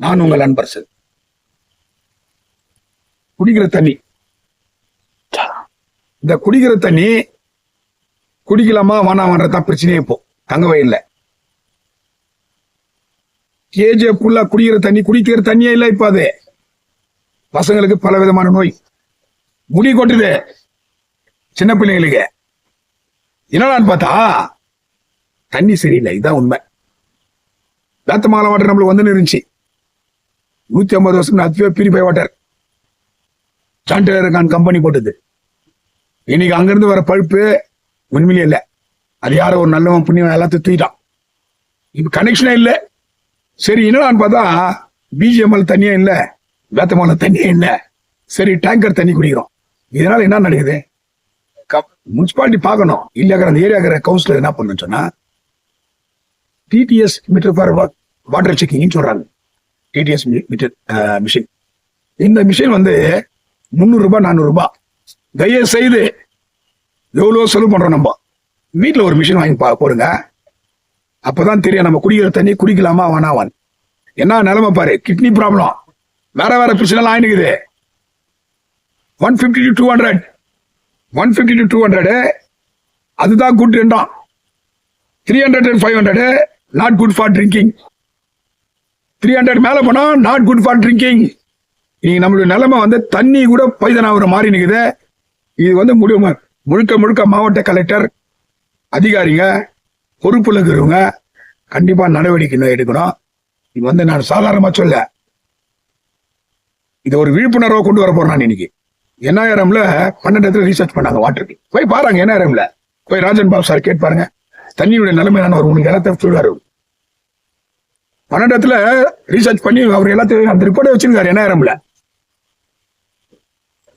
நான் உங்கள் அன்பர் சார். குடிக்கிற தண்ணி. இந்த குடிக்கிற தண்ணி குடிக்கலாமா வேணாமன்றதான் பிரச்சனையே இப்போ. தங்க வயல்ல கேஜே ஃபுல்லா குடிக்கிற தண்ணி குடிக்கிற தண்ணியே இல்லை இப்ப அது. பசங்களுக்கு பல விதமான நோய். முடி கொட்டுது. சின்ன பிள்ளைங்களுக்கு. என்னடான்னு பார்த்தா தண்ணி சரியில்லை. இதுதான் உண்மை. வேத்தமாலை வாட்டர் நம்மளுக்கு வந்துன்னு இருந்துச்சு. நூத்தி ஐம்பது வருஷம் அதுவே பியூரிஃபை வாட்டர் சான்டர் கம்பெனி போட்டது. இன்னைக்கு அங்கிருந்து வர பழுப்பு உண்மையிலே இல்லை. அது யாரோ ஒரு நல்லவன் புண்ணியவன் எல்லாத்தையும் தூக்கிட்டான். இப்போ கனெக்ஷனே இல்லை. சரி என்னடான்னு பார்த்தா பிஜிஎம்எல் தண்ணியே இல்லை. வேத்தமால தண்ணியே இல்லை. சரி டேங்கர் தண்ணி குடிக்கிறோம். இதனால என்ன நடக்குது? முனிசிபாலிட்டி பார்க்கணும். இல்லையாக்கிற அந்த ஏரியாக்கிற கவுன்சிலர் என்ன பண்ணுன்னு சொன்னா டிடிஎஸ் மீட்டர் ஃபார் வாட்டர் செக்கிங்னு சொல்றாங்க. டிடிஎஸ் மிஷின் இந்த மிஷின் வந்து முந்நூறு ரூபாய் நானூறு ரூபாய். தயவு செய்து எவ்வளோ செலவு பண்ணுறோம் நம்ம? வீட்டில் ஒரு மிஷின் வாங்கி பா- போடுங்க. அப்பதான் தெரியும் நம்ம குடிக்கிற தண்ணி குடிக்கலாமா வேணாவான் என்ன நிலைமை பாரு கிட்னி ப்ராப்ளம் வேற வேற பிரச்சனைலாம் ஆயினுக்குது. One fifty to two hundred one fifty to two hundred அதுதான் குட் ரெண்டாம் three hundred and five hundred not good for drinking three hundred மேலே போனால் நாட் குட் ஃபார் ட்ரிங்கிங் நீங்கள் நம்மளுடைய நிலைமை வந்து தண்ணி கூட பைதனாகிற மாதிரி நிற்குது இது வந்து முடிவு முழுக்க முழுக்க மாவட்ட கலெக்டர் அதிகாரிங்க பொறுப்பில் இருக்கிறவங்க கண்டிப்பாக நடவடிக்கை எடுக்கணும். இது வந்து நான் சாதாரணமாக சொல்ல. இது ஒரு விழிப்புணர்வை கொண்டு வர போகிறேன் நான் இன்னைக்கு. என்ஆர்எம்ல பன்னெண்டு இடத்துல ரீசர்ச் பண்ணாங்க வாட்டருக்கு. போய் பாருங்க என்ஆர்எம்ல. போய் ராஜன் பாபு சார் கேட்பாருங்க தண்ணியுடைய நிலைமை நான் ஒரு உங்களுக்கு எல்லாத்தையும் சொல்லுவார். பன்னெண்டு இடத்துல ரீசர்ச் பண்ணி அவர் எல்லாத்தையும் அந்த ரிப்போர்ட்டை வச்சிருக்காரு என்ஆயிரம்ல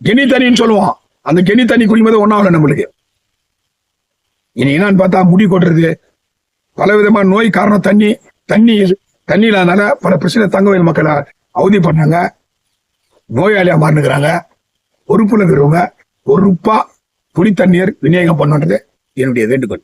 கெனி தண்ணின்னு சொல்லுவோம் அந்த கெனி தண்ணி குடிக்கும்போது ஒன்றாகல நம்மளுக்கு. இனி என்னன்னு பார்த்தா முடி கொட்டுறது பல விதமான நோய் காரணம் தண்ணி தண்ணி தண்ணி இல்லாதனால பல பிரச்சனை தங்க வயல் மக்களை அவதி பண்ணாங்க நோயாளியாக மாறினுக்கிறாங்க. பொறுப்புல இருக்கிறவங்க பொறுப்பா துணி தண்ணீர் விநியோகம் பண்ணுன்றது என்னுடைய வேண்டுகோள்.